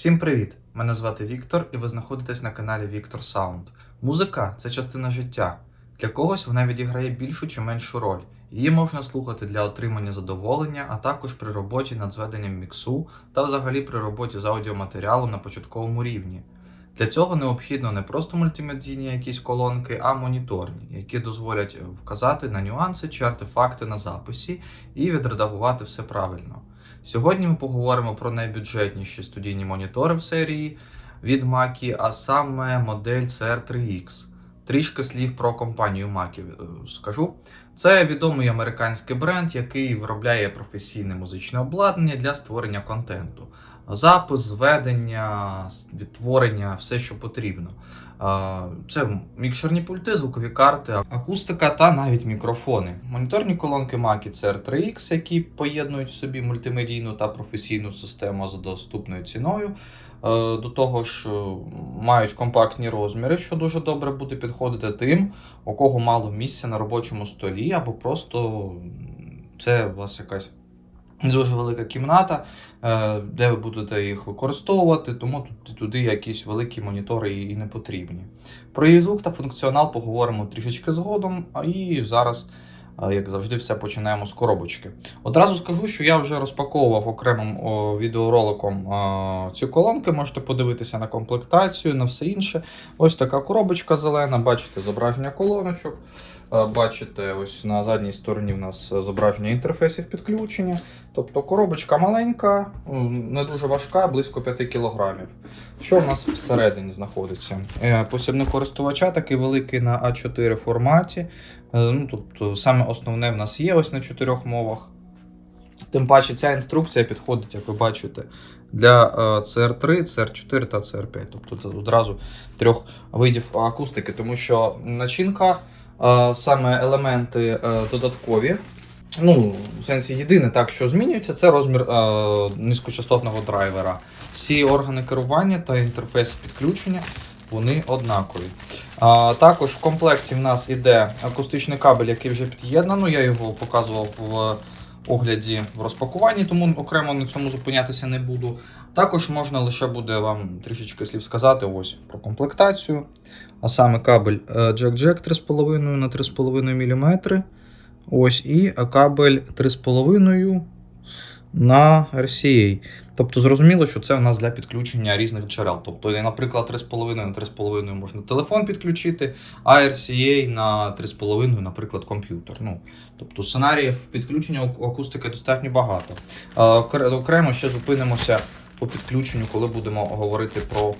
Всім привіт! Мене звати Віктор, і ви знаходитесь на каналі Віктор Саунд. Музика це частина життя. Для когось вона відіграє більшу чи меншу роль. Її можна слухати для отримання задоволення, а також при роботі над зведенням міксу та взагалі при роботі з аудіоматеріалом на початковому рівні. Для цього необхідно не просто мультимедійні якісь колонки, а моніторні, які дозволять вказати на нюанси чи артефакти на записі і відредагувати все правильно. Сьогодні ми поговоримо про найбюджетніші студійні монітори в серії від Mackie, а саме модель CR3X. Трішки слів про компанію Mackie е, скажу. Це відомий американський бренд, який виробляє професійне музичне обладнання для створення контенту. Запис, зведення, відтворення, все, що потрібно. Це мікшерні пульти, звукові карти, акустика та навіть мікрофони. Моніторні колонки Mackie CR3X, які поєднують в собі мультимедійну та професійну систему за доступною ціною. Е, До того ж, е, мають компактні розміри, що дуже добре буде підходити тим, у кого мало місця на робочому столі, або просто це у вас якась дуже велика кімната, е, де ви будете їх використовувати, тому туди якісь великі монітори і не потрібні. Про її звук та функціонал поговоримо трішечки згодом, і зараз, е, як завжди, все починаємо з коробочки. Одразу скажу, що я вже розпаковував окремим відеороликом е, ці колонки, можете подивитися на комплектацію, на все інше. Ось така коробочка зелена, бачите зображення колоночок. Е, Бачите, ось на задній стороні в нас зображення інтерфейсів підключення. Тобто коробочка маленька, не дуже важка, близько 5 кг. Що в нас всередині знаходиться? Е, Посібник користувача такий великий на А4 форматі. Е, Ну, тобто, саме основне в нас є ось на чотирьох мовах. Тим паче ця інструкція підходить, як ви бачите, для е, CR3, CR4 та CR5. Тобто це одразу трьох видів акустики, тому що начинка, саме елементи е, додаткові. Ну, в сенсі єдине, так, що змінюється, це розмір е, низькочастотного драйвера. Всі органи керування та інтерфейс підключення вони однакові. А, також в комплекті в нас іде акустичний кабель, який вже під'єднано. Я його показував в огляді в розпакуванні, тому окремо на цьому зупинятися не буду. Також можна лише буде вам трішечки слів сказати ось про комплектацію. А саме кабель Jack-Jack 3,5 на 3,5 мм. Ось і кабель 3,5 на RCA. Тобто зрозуміло, що це у нас для підключення різних джерел. Тобто, наприклад, 3,5 на 3,5 можна телефон підключити, а RCA на 3,5, наприклад, комп'ютер. Ну, тобто сценаріїв підключення акустики достатньо багато. Окремо ще зупинимося по підключенню, коли будемо говорити про.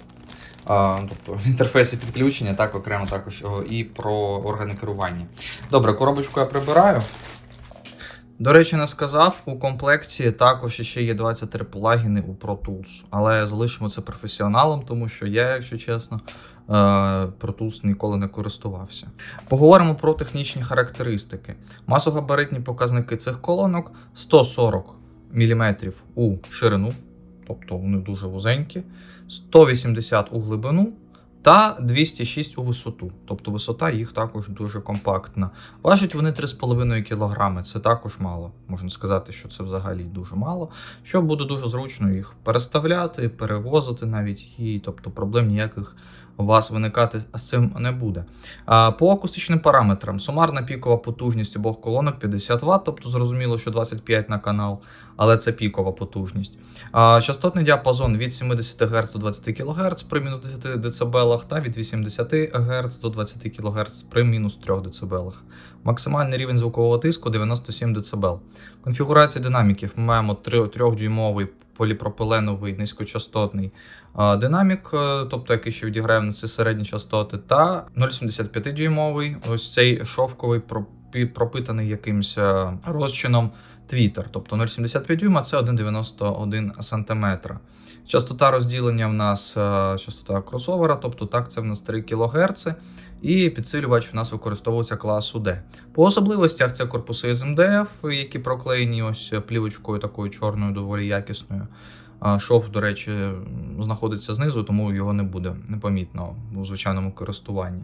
Тобто інтерфейси підключення, так окремо також і про органи керування. Добре, коробочку я прибираю. До речі, не сказав, у комплекті також ще є 23 плагіни у Pro Tools, але залишимо це професіоналам, тому що я, якщо чесно, е, Pro Tools ніколи не користувався. Поговоримо про технічні характеристики. Масогабаритні показники цих колонок 140 мм у ширину, тобто вони дуже вузенькі, 180 у глибину. Та 206 у висоту, тобто висота їх також дуже компактна. Важать вони 3,5 кг, це також мало. Можна сказати, що це взагалі дуже мало. Що буде дуже зручно їх переставляти, перевозити навіть і тобто проблем ніяких у вас виникати з цим не буде. По акустичним параметрам сумарна пікова потужність обох колонок 50 Вт, тобто зрозуміло, що 25 на канал, але це пікова потужність. Частотний діапазон від 70 Гц до 20 кГц при мінус 10 дБ та від 80 Гц до 20 кГц при мінус 3 дБ. Максимальний рівень звукового тиску 97 дБ. Конфігурація динаміків ми маємо 3-дюймовий поліпропиленовий низькочастотний динамік, е, тобто який ще відіграє на ці середні частоти, та 0,75 дюймовий, ось цей шовковий пропитаний якимсь е, розчином твітер. Тобто 0,75 дюйма це 1,91 см. Частота розділення в нас е, частота кросовера, тобто так, це в нас 3 кГц. І підсилювач в нас використовується класу D. По особливостях це корпуси з МДФ, які проклеєні ось плівочкою такою чорною, доволі якісною. Шов, до речі, знаходиться знизу, тому його не буде непомітно у звичайному користуванні.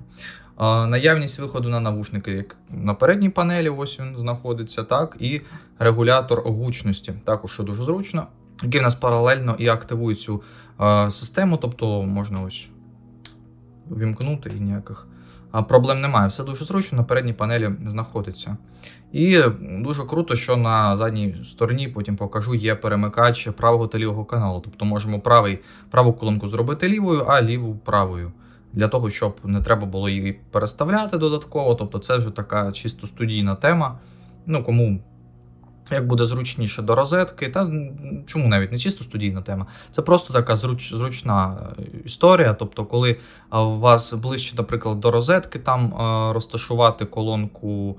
Наявність виходу на навушники як на передній панелі, ось він знаходиться, так, і регулятор гучності. Також що дуже зручно. який в нас паралельно і активує цю систему, тобто можна ось вімкнути і ніяких проблем немає. Все дуже зручно на передній панелі знаходиться. І дуже круто, що на задній стороні потім покажу є перемикач правого та лівого каналу. Тобто можемо правий, праву колонку зробити лівою, а ліву правою. Для того, щоб не треба було її переставляти додатково. Тобто це вже така чисто студійна тема. Ну, кому як буде зручніше до розетки, та чому навіть не чисто студійна тема. Це просто така зруч, зручна е, історія. Тобто, коли у вас ближче, наприклад, до розетки, там е, розташувати колонку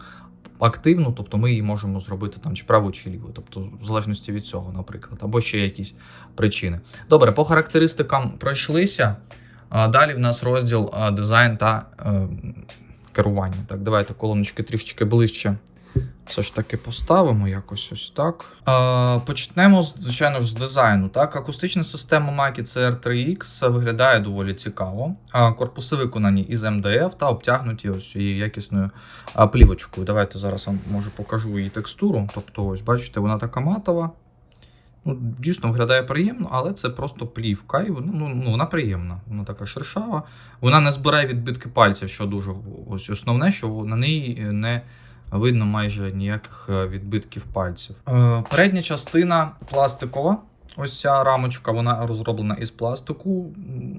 активну, тобто ми її можемо зробити там чи праву, чи ліву, тобто в залежності від цього, наприклад, або ще якісь причини. Добре, по характеристикам пройшлися. Далі в нас розділ дизайн та е, керування. Так, давайте колоночки трішечки ближче. Все ж таки поставимо якось ось так. Е, почнемо, звичайно ж, з дизайну. Так, Акустична система Mackie CR3X виглядає доволі цікаво. Е, корпуси виконані із МДФ та обтягнуті ось цією якісною плівочкою. Давайте зараз вам може покажу її текстуру. Тобто, ось бачите, вона така матова. Ну, Дійсно виглядає приємно, але це просто плівка, і вона, ну, ну, вона приємна. Вона така шершава. Вона не збирає відбитки пальців, що дуже ось основне, що на неї не видно майже ніяких е, відбитків пальців. Е, передня частина пластикова. Ось ця рамочка, вона розроблена із пластику.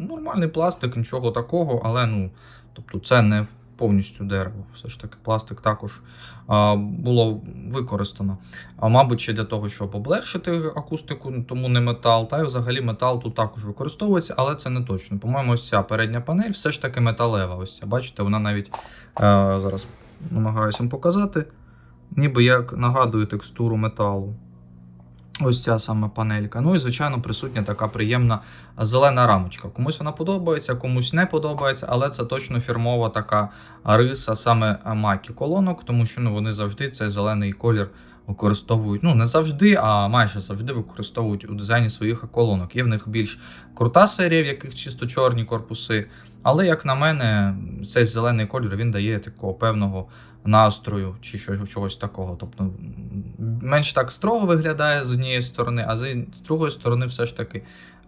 Нормальний пластик, нічого такого, але ну, тобто це не повністю дерево. Все ж таки, пластик також а, було використано. А мабуть, ще для того, щоб облегшити акустику, тому не метал. Та й взагалі метал тут також використовується, але це не точно. По-моєму, ось ця передня панель все ж таки металева. Ось ця, бачите, вона навіть е, зараз намагаюся вам показати, ніби як нагадує текстуру металу. Ось ця саме панелька. Ну і, звичайно, присутня така приємна зелена рамочка. Комусь вона подобається, комусь не подобається, але це точно фірмова така риса саме макі колонок, тому що ну, вони завжди цей зелений колір використовують. Ну, не завжди, а майже завжди використовують у дизайні своїх колонок. Є в них більш крута серія, в яких чисто чорні корпуси. Але, як на мене, цей зелений колір він дає такого певного настрою чи чогось такого. Тобто менш так строго виглядає з однієї сторони, а з з другої сторони, все ж таки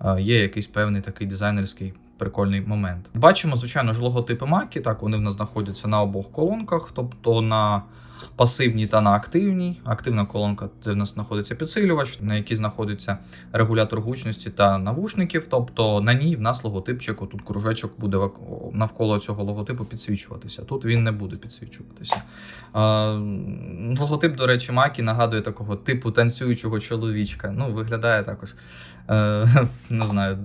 е, є якийсь певний такий дизайнерський прикольний момент. Бачимо, звичайно ж, логотипи Макі, так вони в нас знаходяться на обох колонках, тобто на пасивній та на активній. Активна колонка це в нас знаходиться підсилювач, на якій знаходиться регулятор гучності та навушників. Тобто на ній в нас логотипчик, тут кружечок буде навколо цього логотипу підсвічуватися. Тут він не буде підсвічуватися. Логотип, до речі, Макі нагадує такого типу танцюючого чоловічка. Ну, виглядає також, е, не знаю.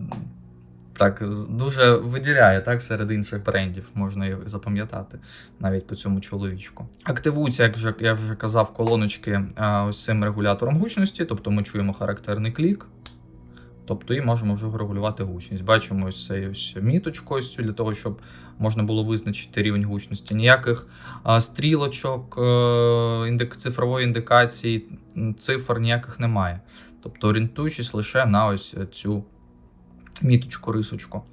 Так, дуже виділяє так серед інших брендів, можна його запам'ятати навіть по цьому чоловічку. Активується, як вже я вже казав, колоночки а, ось цим регулятором гучності, тобто ми чуємо характерний клік. Тобто і можемо вже регулювати гучність. Бачимо ось цей ось міточку для того, щоб можна було визначити рівень гучності. Ніяких а, стрілочок, е, індик, цифрової індикації, цифр ніяких немає. Тобто орієнтуючись лише на ось цю міточку, рисочку.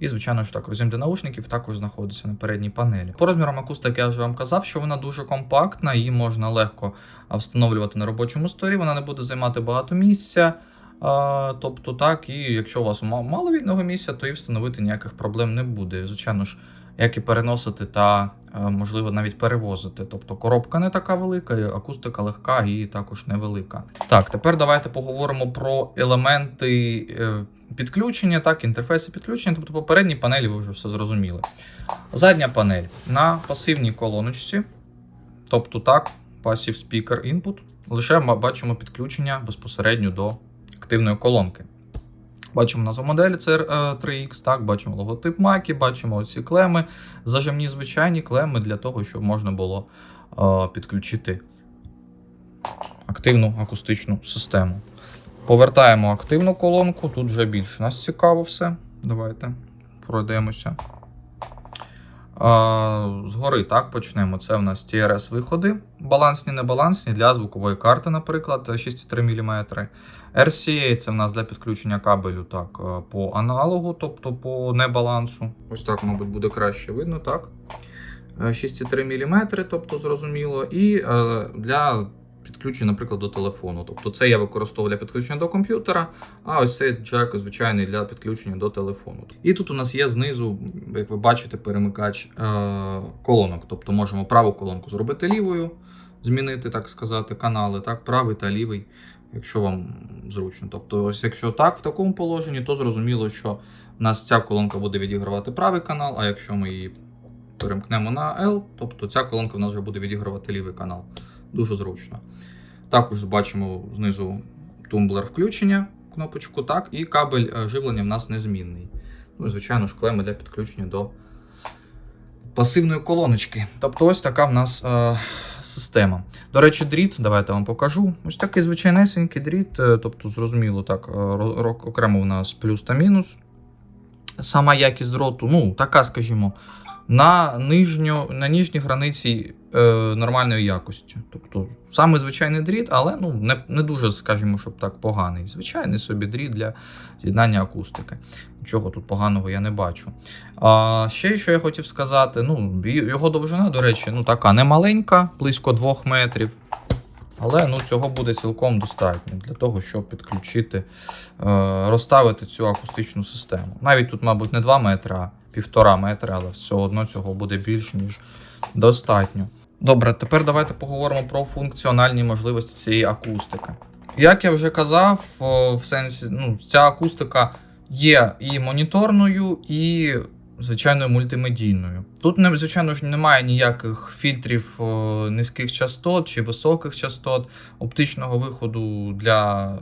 І, звичайно ж так, роз'єм для наушників також знаходиться на передній панелі. По розмірам акустики я вже вам казав, що вона дуже компактна, її можна легко встановлювати на робочому столі, вона не буде займати багато місця. Тобто, так, і якщо у вас мало вільного місця, то і встановити ніяких проблем не буде. Звичайно ж, як і переносити та, е, можливо, навіть перевозити. Тобто коробка не така велика, акустика легка і також невелика. Так, тепер давайте поговоримо про елементи е, підключення, так, інтерфейси підключення. Тобто, по передній панелі ви вже все зрозуміли. Задня панель на пасивній колоночці, тобто так, Passive Speaker Input. Лише ми бачимо підключення безпосередньо до активної колонки. Бачимо назву моделі це 3X, так, бачимо логотип Макі, бачимо оці клеми, зажимні звичайні клеми для того, щоб можна було е, підключити активну акустичну систему. Повертаємо активну колонку, тут вже більше нас цікаво все. Давайте пройдемося. А, згори так почнемо. Це в нас TRS-виходи, балансні, небалансні для звукової карти, наприклад, 6,3 мм. RCA це в нас для підключення кабелю так, е, по аналогу, тобто по небалансу. Ось так, мабуть, буде краще видно, так. Е, 6,3 мм, тобто зрозуміло. І е, для підключення, наприклад, до телефону. Тобто це я використовую для підключення до комп'ютера, а ось цей джек звичайний для підключення до телефону. І тут у нас є знизу, як ви бачите, перемикач е- колонок. Тобто можемо праву колонку зробити лівою, змінити, так сказати, канали, так, правий та лівий, якщо вам зручно. Тобто, ось якщо так в такому положенні, то зрозуміло, що у нас ця колонка буде відігравати правий канал, а якщо ми її перемкнемо на L, тобто ця колонка в нас вже буде відігравати лівий канал. Дуже зручно. Також бачимо знизу тумблер включення, кнопочку, так, і кабель е, живлення в нас незмінний. Ну і, звичайно ж, клеми для підключення до пасивної колоночки. Тобто ось така в нас е, система. До речі, дріт, давайте я вам покажу. Ось такий звичайнесенький дріт, е, тобто, зрозуміло, так, е, ро- ро- окремо в нас плюс та мінус. Сама якість дроту, ну, така, скажімо, на, нижню, на нижній границі е, нормальної якості. Тобто, саме звичайний дріт, але ну, не, не дуже, скажімо, щоб так поганий. Звичайний собі дріт для з'єднання акустики. Нічого тут поганого я не бачу. А, ще що я хотів сказати, ну, його довжина, до речі, ну, така не маленька, близько 2 метрів. Але ну, цього буде цілком достатньо для того, щоб підключити, е, розставити цю акустичну систему. Навіть тут, мабуть, не 2 метри, а півтора метри, але все одно цього буде більш ніж достатньо. Добре, тепер давайте поговоримо про функціональні можливості цієї акустики. Як я вже казав, в сенсі, ну, ця акустика є і моніторною, і звичайною мультимедійною. Тут, звичайно ж, немає ніяких фільтрів низьких частот чи високих частот, оптичного виходу для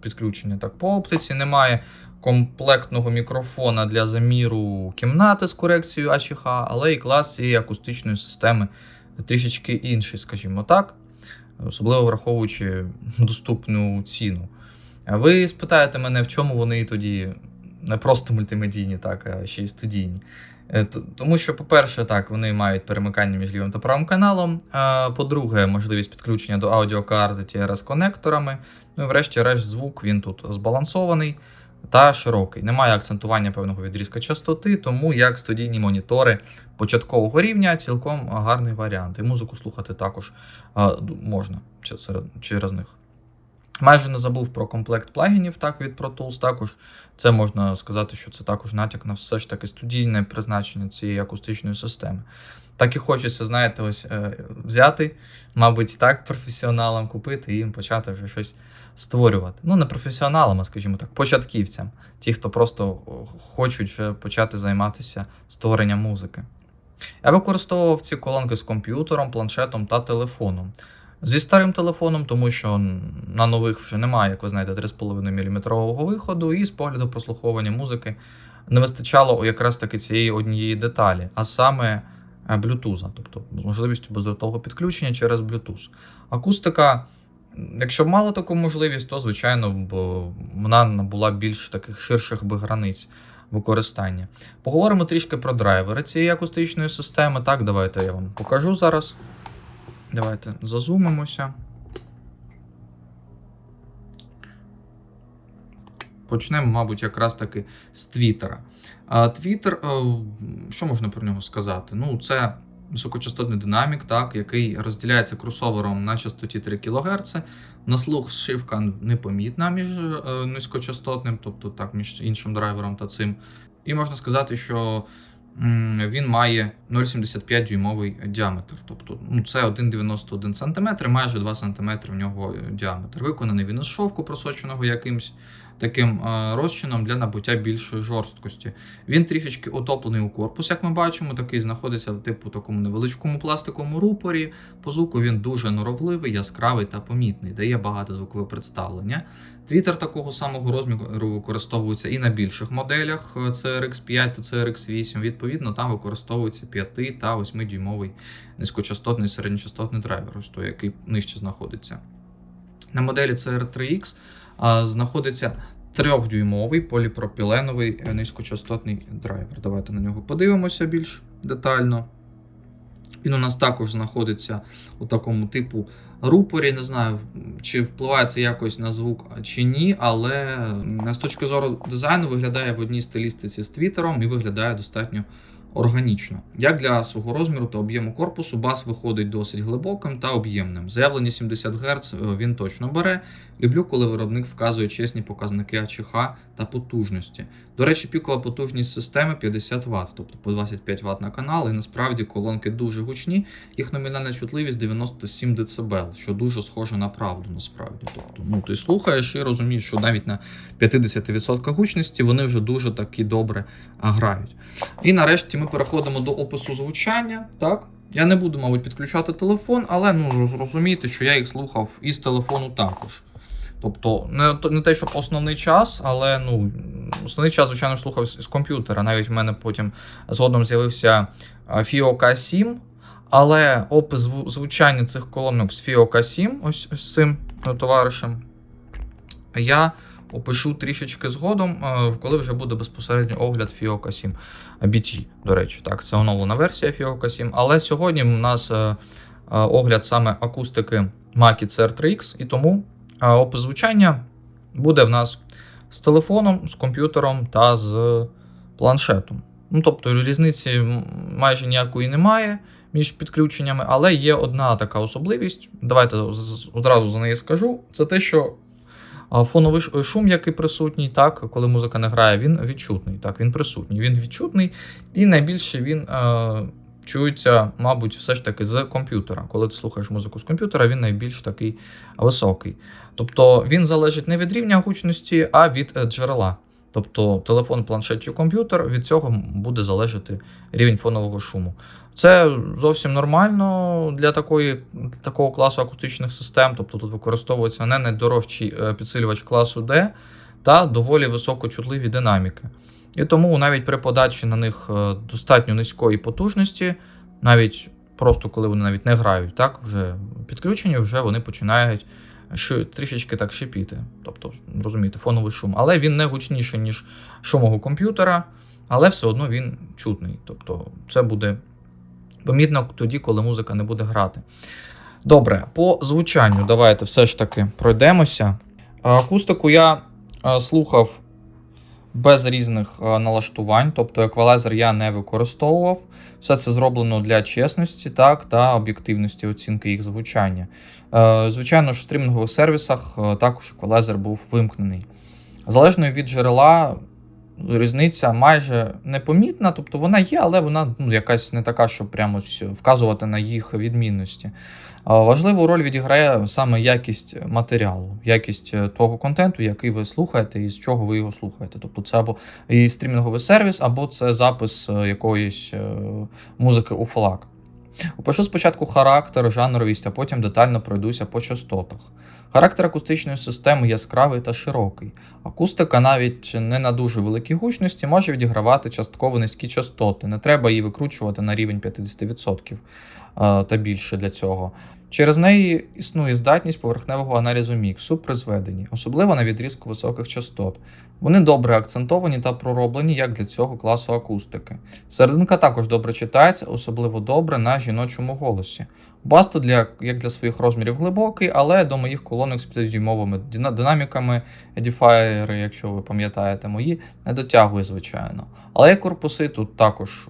підключення так по оптиці, немає комплектного мікрофона для заміру кімнати з корекцією АЧХ, але і клас цієї акустичної системи трішечки інший, скажімо так, особливо враховуючи доступну ціну. Ви спитаєте мене, в чому вони тоді не просто мультимедійні, так, а ще й студійні. Е, Тому що, по-перше, так, вони мають перемикання між лівим та правим каналом. По-друге, можливість підключення до аудіокарти TRS-конекторами. Ну і врешті-решт, звук він тут збалансований та широкий. Немає акцентування певного відрізка частоти, тому як студійні монітори початкового рівня цілком гарний варіант. І музику слухати також а, можна через них. Майже не забув про комплект плагінів так, від Pro Tools. Також це можна сказати, що це також натяк на все ж таки студійне призначення цієї акустичної системи. Так і хочеться, знаєте, ось е, взяти, мабуть, так, професіоналам купити і почати вже щось створювати. Ну, не професіоналам, скажімо так, початківцям, ті, хто просто хочуть почати займатися створенням музики. Я використовував ці колонки з комп'ютером, планшетом та телефоном. Зі старим телефоном, тому що на нових вже немає, як ви знаєте, 3,5 мм виходу, і з погляду прослуховування музики не вистачало якраз таки цієї однієї деталі, а саме е, Bluetooth, тобто з можливістю бездротового підключення через Bluetooth. Акустика, якщо б мала таку можливість, то звичайно б вона набула більш таких ширших би границь використання. Поговоримо трішки про драйвери цієї акустичної системи. Так, давайте я вам покажу зараз. Давайте зазумимося. Почнемо, мабуть, якраз таки з Твіттера. Твіттер, е, що можна про нього сказати? Ну, це високочастотний динамік, так, який розділяється кросовером на частоті 3 кГц. На слух зшивка непомітна між е, низькочастотним, тобто так, між іншим драйвером та цим. І можна сказати, що він має 0,75 дюймовий діаметр. Тобто ну, це 1,91 см, майже 2 см в нього діаметр. Виконаний він із шовку, просоченого якимсь таким е, розчином для набуття більшої жорсткості. Він трішечки утоплений у корпус, як ми бачимо, такий знаходиться в типу такому невеличкому пластиковому рупорі. По звуку він дуже норовливий, яскравий та помітний, дає багато звукове представлення. Твіттер такого самого розміру використовується і на більших моделях е, CRX5 та CRX8. Відповідно, там використовується 5 та 8 дюймовий низькочастотний середньочастотний драйвер, ось той, який нижче знаходиться. На моделі CR3X а, знаходиться 3-дюймовий поліпропіленовий низькочастотний драйвер. Давайте на нього подивимося більш детально. Він у нас також знаходиться у такому типу рупорі. Не знаю, чи впливає це якось на звук чи ні, але з точки зору дизайну виглядає в одній стилістиці з твіттером і виглядає достатньо органічно. Як для свого розміру та об'єму корпусу, бас виходить досить глибоким та об'ємним. Заявлені 70 Гц він точно бере. Люблю, коли виробник вказує чесні показники АЧХ та потужності. До речі, пікова потужність системи 50 Вт, тобто по 25 Вт на канал, і насправді колонки дуже гучні, їх номінальна чутливість 97 дБ, що дуже схоже на правду насправді. Тобто, ну ти слухаєш і розумієш, що навіть на 50% гучності вони вже дуже таки добре грають. І нарешті ми переходимо до опису звучання. Так, я не буду, мабуть, підключати телефон, але ну зрозумійте, що я їх слухав із телефону також. Тобто, не, не те, щоб основний час, але ну, основний час, звичайно, слухав з, з комп'ютера. Навіть в мене потім згодом з'явився FIO K7, але опис зву- звучання цих колонок з FIO K7, ось, ось з цим е, товаришем, я опишу трішечки згодом, е, коли вже буде безпосередньо огляд FIO K7 BT, до речі, так, це оновлена версія FIO K7. Але сьогодні у нас е, е, огляд саме акустики Mackie CR3X, і тому опис звучання буде в нас з телефоном, з комп'ютером та з планшетом. Ну, тобто різниці майже ніякої немає між підключеннями, але є одна така особливість. Давайте одразу за неї скажу. Це те, що фоновий шум, який присутній, так, коли музика не грає, він відчутний. Так, він присутній. Він відчутний, і найбільше він е, чується, мабуть, все ж таки з комп'ютера. Коли ти слухаєш музику з комп'ютера, він найбільш такий високий. Тобто він залежить не від рівня гучності, а від е, джерела. Тобто телефон, планшет чи комп'ютер, від цього буде залежати рівень фонового шуму. Це зовсім нормально для такої, такого класу акустичних систем. Тобто тут використовується не найдорожчий е, підсилювач класу D та доволі високочутливі динаміки. І тому навіть при подачі на них е, достатньо низької потужності, навіть просто коли вони навіть не грають, так, вже підключені, вже вони починають що трішечки так шипіти. Тобто, розумієте, фоновий шум. Але він не гучніший, ніж шум мого комп'ютера, але все одно він чутний. Тобто, це буде помітно тоді, коли музика не буде грати. Добре, по звучанню давайте все ж таки пройдемося. А, Акустику я слухав без різних налаштувань, тобто еквалайзер я не використовував. Все це зроблено для чесності так, та об'єктивності оцінки їх звучання. Е, Звичайно ж, в стрімінгових сервісах е, також еквалайзер був вимкнений. Залежно від джерела, різниця майже непомітна, тобто вона є, але вона ну, якась не така, щоб прямо вказувати на їх відмінності. Важливу роль відіграє саме якість матеріалу, якість е, того контенту, який ви слухаєте, і з чого ви його слухаєте. Тобто це або і стрімінговий сервіс, або це запис е, якоїсь е, музики у флаг. Опишу спочатку характер, жанровість, а потім детально пройдуся по частотах. Характер акустичної системи яскравий та широкий. Акустика навіть не на дуже великій гучності може відігравати частково низькі частоти. Не треба її викручувати на рівень 50% е, та більше для цього. Через неї існує здатність поверхневого аналізу міксу при зведенні, особливо на відрізку високих частот. Вони добре акцентовані та пророблені як для цього класу акустики. Серединка також добре читається, особливо добре на жіночому голосі. Бас тут для, як для своїх розмірів глибокий, але до моїх колонок з 5-дюймовими динаміками, едіфаєри, якщо ви пам'ятаєте мої, не дотягує, звичайно. Але корпуси тут також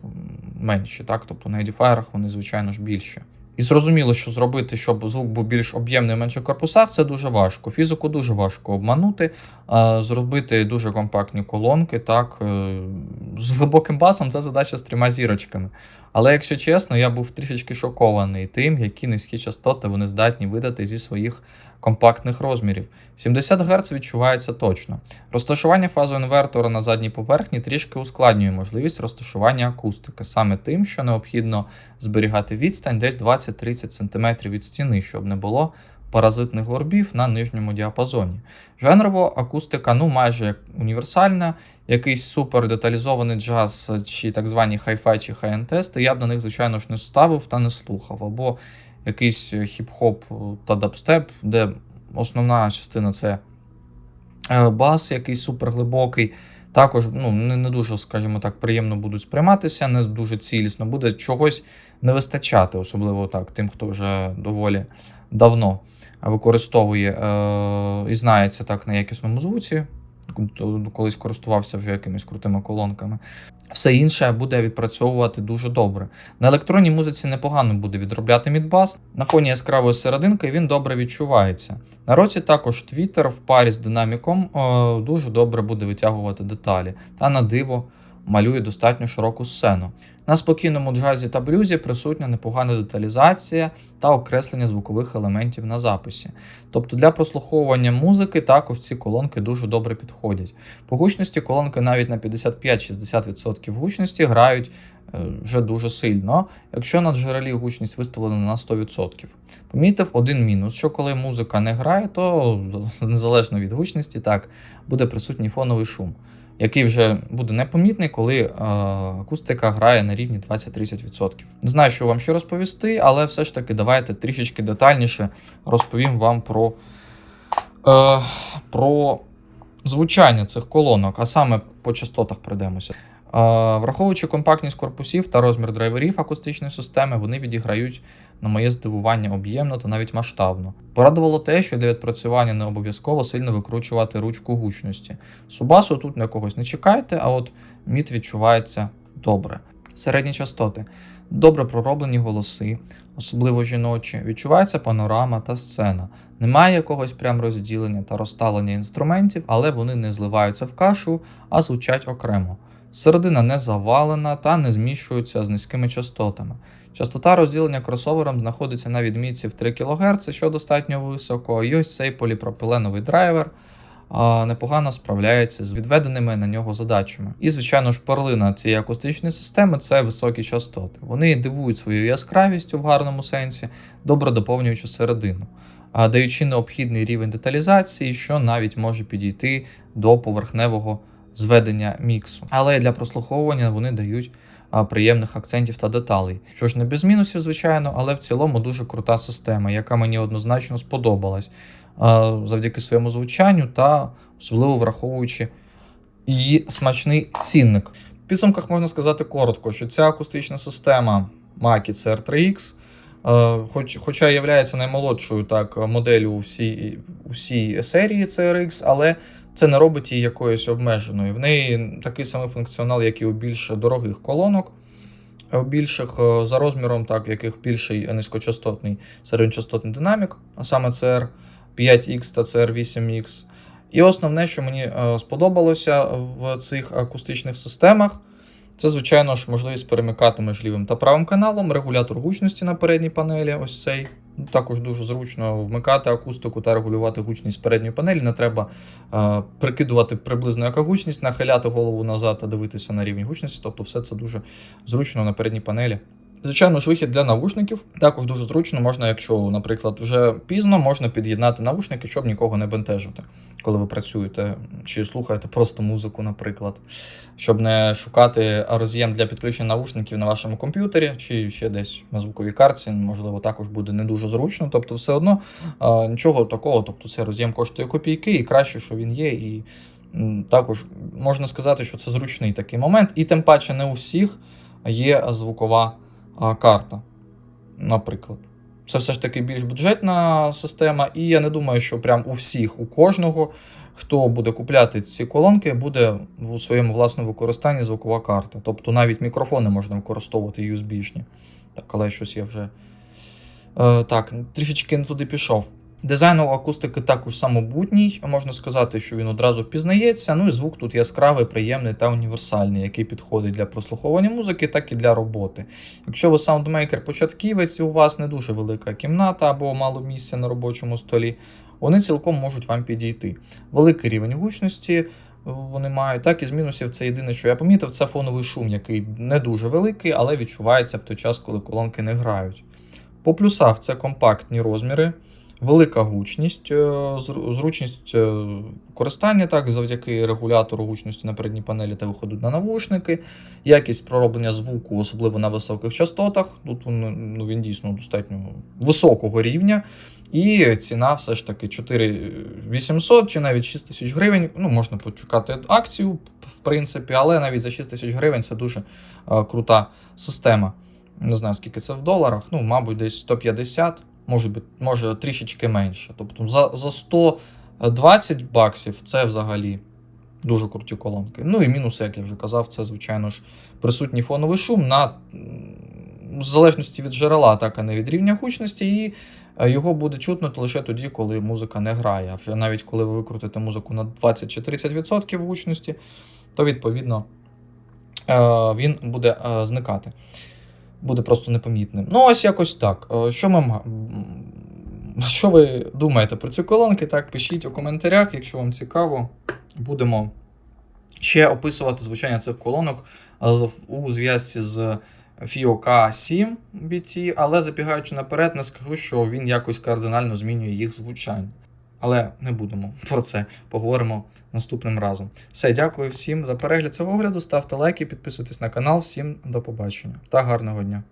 менші, так? тобто на едіфаєрах вони, звичайно ж, більші. І зрозуміло, що зробити, щоб звук був більш об'ємний в менших корпусах, це дуже важко. Фізику дуже важко обманути, зробити дуже компактні колонки, так. е, З глибоким басом це задача з трьома зірочками. Але якщо чесно, я був трішечки шокований тим, які низькі частоти вони здатні видати зі своїх компактних розмірів. 70 Гц відчувається точно. Розташування фазоінвертора на задній поверхні трішки ускладнює можливість розташування акустики, саме тим, що необхідно зберігати відстань десь 20-30 см від стіни, щоб не було паразитних горбів на нижньому діапазоні. Жанрово акустика ну майже універсальна, якийсь супер деталізований джаз чи так звані хай-фай чи хай-енд я б на них, звичайно ж, не ставив та не слухав. Або якийсь хіп-хоп та дабстеп, де основна частина це е, бас, якийсь суперглибокий. Також ну, не, не дуже, скажімо так, приємно будуть сприйматися, не дуже цілісно, буде чогось не вистачати, особливо так, тим, хто вже доволі давно використовує е, і знається так на якісному звуці. колись користувався вже якимись крутими колонками. Все інше буде відпрацьовувати дуже добре. На електронній музиці непогано буде відробляти мідбас. На фоні яскравої серединки він добре відчувається. На році також твіттер в парі з динаміком о, дуже добре буде витягувати деталі та на диво малює достатньо широку сцену. На спокійному джазі та блюзі присутня непогана деталізація та окреслення звукових елементів на записі. Тобто для прослуховування музики також ці колонки дуже добре підходять. По гучності колонки навіть на 55-60% гучності грають е, вже дуже сильно, якщо на джерелі гучність виставлена на 100%. Помітив один мінус, що коли музика не грає, то незалежно від гучності, так буде присутній фоновий шум який вже буде непомітний, коли е, акустика грає на рівні 20-30%. Не знаю, що вам ще розповісти, але все ж таки давайте трішечки детальніше розповім вам про, е, про звучання цих колонок, а саме по частотах пройдемося. Враховуючи компактність корпусів та розмір драйверів акустичної системи, вони відіграють, на моє здивування, об'ємно та навіть масштабно. Порадувало те, що для відпрацювання не обов'язково сильно викручувати ручку гучності. Субасу тут на когось не чекайте, а от мід відчувається добре. Середні частоти. Добре пророблені голоси, особливо жіночі, відчувається панорама та сцена. Немає якогось прям розділення та розталення інструментів, але вони не зливаються в кашу, а звучать окремо. Середина не завалена та не зміщується з низькими частотами. Частота розділення кросовером знаходиться на відмітці в 3 кГц, що достатньо високо, і ось цей поліпропиленовий драйвер а, непогано справляється з відведеними на нього задачами. І, звичайно ж, перлина цієї акустичної системи це високі частоти. Вони дивують своєю яскравістю в гарному сенсі, добре доповнюючи середину, даючи необхідний рівень деталізації, що навіть може підійти до поверхневого зведення міксу. Але для прослуховування вони дають приємних акцентів та деталей. Що ж не без мінусів, звичайно, але в цілому дуже крута система, яка мені однозначно сподобалась завдяки своєму звучанню та особливо враховуючи її смачний цінник. В підсумках можна сказати коротко, що ця акустична система Mackie CR3X. Хоч, Хоча є наймолодшою так моделлю у всій у всій серії CRX, але це не робить її якоюсь обмеженою. В неї такий самий функціонал, як і у більш дорогих колонок, у більших е, за розміром, так, яких більший низькочастотний середньочастотний динамік, а саме CR 5X та CR 8X. І основне, що мені е, сподобалося в цих акустичних системах, це, звичайно ж, можливість перемикати між лівим та правим каналом, регулятор гучності на передній панелі. ось цей. Також дуже зручно вмикати акустику та регулювати гучність передньої панелі. Не треба е, прикидувати приблизно яка гучність, нахиляти голову назад та дивитися на рівні гучності. Тобто все це дуже зручно на передній панелі. Звичайно ж, вихід для навушників також дуже зручно. Можна, якщо, наприклад, вже пізно, можна під'єднати навушники, щоб нікого не бентежити, коли ви працюєте чи слухаєте просто музику, наприклад, щоб не шукати роз'єм для підключення навушників на вашому комп'ютері, чи ще десь на звуковій картці, можливо, також буде не дуже зручно. Тобто, все одно нічого такого. Тобто, цей роз'єм коштує копійки, і краще, що він є. і також можна сказати, що це зручний такий момент, і тим паче не у всіх є звукова карта, наприклад. Це все ж таки більш бюджетна система, і я не думаю, що прям у всіх, у кожного, хто буде купляти ці колонки, буде у своєму власному використанні звукова карта. Тобто навіть мікрофони можна використовувати USB-шні. Так, але щось я вже. Е, Так, трішечки не туди пішов. Дизайн у акустики також самобутній, можна сказати, що він одразу впізнається. Ну і звук тут яскравий, приємний та універсальний, який підходить для прослуховування музики, так і для роботи. Якщо ви саундмейкер початківець і у вас не дуже велика кімната або мало місця на робочому столі, вони цілком можуть вам підійти. Великий рівень гучності. Вони мають так і з мінусів це єдине, що я помітив, це фоновий шум, який не дуже великий, але відчувається в той час, коли колонки не грають. По плюсах це компактні розміри велика гучність, е, зручність е, користання так, завдяки регулятору гучності на передній панелі та виходу на навушники, якість пророблення звуку, особливо на високих частотах. Тут ну, він дійсно достатньо високого рівня. І ціна все ж таки 4800 чи навіть 6 тисяч гривень. Ну, можна почекати акцію, в принципі, але навіть за 6 тисяч гривень це дуже е, крута система. Не знаю, скільки це в доларах, ну, мабуть, десь 150 може бути, може трішечки менше. Тобто за за 120 баксів це взагалі Дуже круті колонки. Ну і мінуси, як я вже казав, це, звичайно ж, присутній фоновий шум на в залежності від джерела, так а не від рівня гучності, і е, його буде чутно лише тоді, коли музика не грає. А вже навіть коли ви викрутите музику на 20 чи 30% гучності, то відповідно е, він буде е, зникати. Буде просто непомітним. Ну, ось якось так. Е, Що ми що ви думаєте про ці колонки? Так, пишіть у коментарях, якщо вам цікаво. Будемо ще описувати звучання цих колонок е, у зв'язці з FIO K7 BT, але забігаючи наперед, не скажу, що він якось кардинально змінює їх звучання. Але не будемо про це поговоримо наступним разом. Все, дякую всім за перегляд цього огляду. Ставте лайки, підписуйтесь на канал. Всім до побачення та гарного дня!